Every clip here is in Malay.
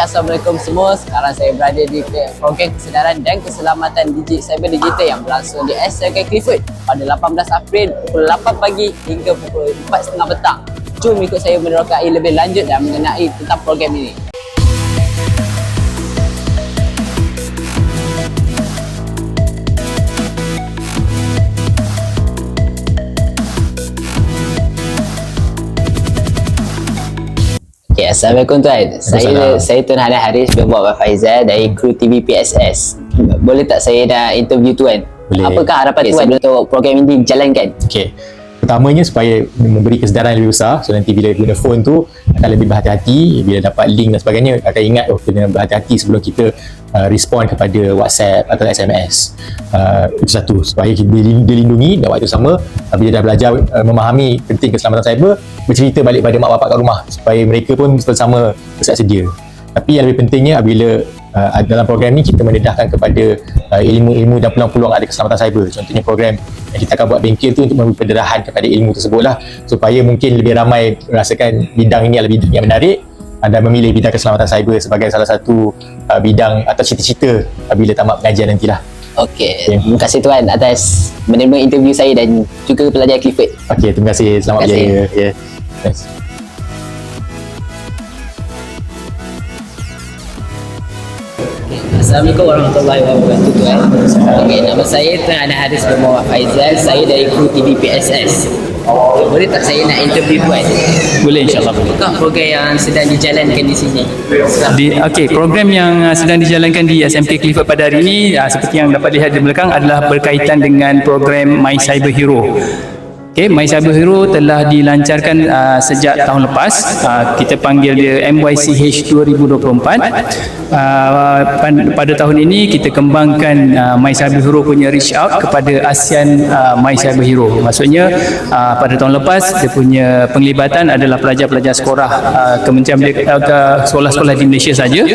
Assalamualaikum semua. Sekarang saya berada di program kesedaran dan keselamatan digit cyber digital yang berlangsung di SLK Clifford pada 18 April pukul 8 pagi hingga pukul 4.30 petang. Jom ikut saya menerokai lebih lanjut dan mengenai tentang program ini. Okay, Assalamualaikum tuan. Saya saya Tuan Hana Haris bin Muhammad Faizal dari kru TV PSS. Boleh tak saya dah interview tuan? Boleh. Apakah harapan tuan untuk program ini dijalankan? Okey. Pertamanya supaya memberi kesedaran lebih besar. So nanti bila guna phone tu akan lebih berhati-hati. Bila dapat link dan sebagainya akan ingat oh kena berhati-hati sebelum kita uh, respond kepada WhatsApp atau SMS uh, itu satu. Supaya kita dilin- dilindungi dan waktu sama uh, bila dah belajar uh, memahami penting keselamatan cyber bercerita balik pada mak bapak kat rumah supaya mereka pun bersama bersiap sedia. Tapi yang lebih pentingnya apabila uh, dalam program ni kita mendedahkan kepada uh, ilmu-ilmu dan peluang-peluang ada keselamatan cyber contohnya program yang kita akan buat bengkel tu untuk memberi penderahan kepada ilmu tersebut lah supaya mungkin lebih ramai merasakan bidang ini adalah bidang yang menarik anda memilih bidang keselamatan cyber sebagai salah satu uh, bidang atau cita-cita bila tamat pengajian nantilah Okey, Okey. terima kasih tuan atas menerima interview saya dan juga pelajar Clifford. Okey, terima kasih. Selamat Terima kasih. berjaya. Ya. Yes. Assalamualaikum warahmatullahi wabarakatuh tuan. Okey, nama saya Tuan Ana Haris bin Muhammad Faizal. Saya dari kru TV PSS. Boleh tak saya nak interview tuan? Boleh insyaAllah boleh. Apakah program yang sedang dijalankan di sini? Di, okay, program yang uh, sedang dijalankan di SMK Clifford pada hari ini uh, seperti yang dapat lihat di belakang adalah berkaitan dengan program My Cyber Hero. Okay, My Cyber Hero telah dilancarkan uh, sejak tahun lepas. Uh, kita panggil dia MYCH 2024. Uh, pada tahun ini kita kembangkan uh, My Cyber Hero punya reach out kepada ASEAN uh, My Cyber Hero. Maksudnya uh, pada tahun lepas dia punya penglibatan adalah pelajar-pelajar sekolah uh, Kementerian uh, ke sekolah-sekolah di Malaysia saja.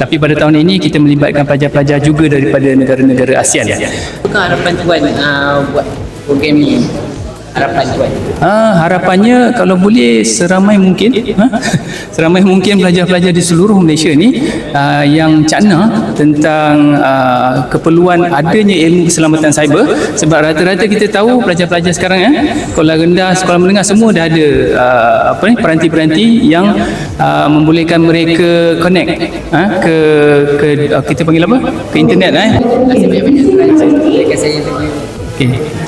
Tapi pada tahun ini kita melibatkan pelajar-pelajar juga daripada negara-negara ASEAN. Apakah harapan tuan uh, buat program ini? Harapan tuan. Ah, harapannya kalau boleh seramai mungkin ha? seramai mungkin pelajar-pelajar di seluruh Malaysia ni ah, yang cakna tentang ah, keperluan adanya ilmu keselamatan cyber sebab rata-rata kita tahu pelajar-pelajar sekarang eh sekolah rendah sekolah menengah semua dah ada ah, apa ni peranti-peranti yang ah, membolehkan mereka connect ha? ke ke kita panggil apa ke internet eh Terima kasih banyak-banyak tuan. Saya saya interview. Okay.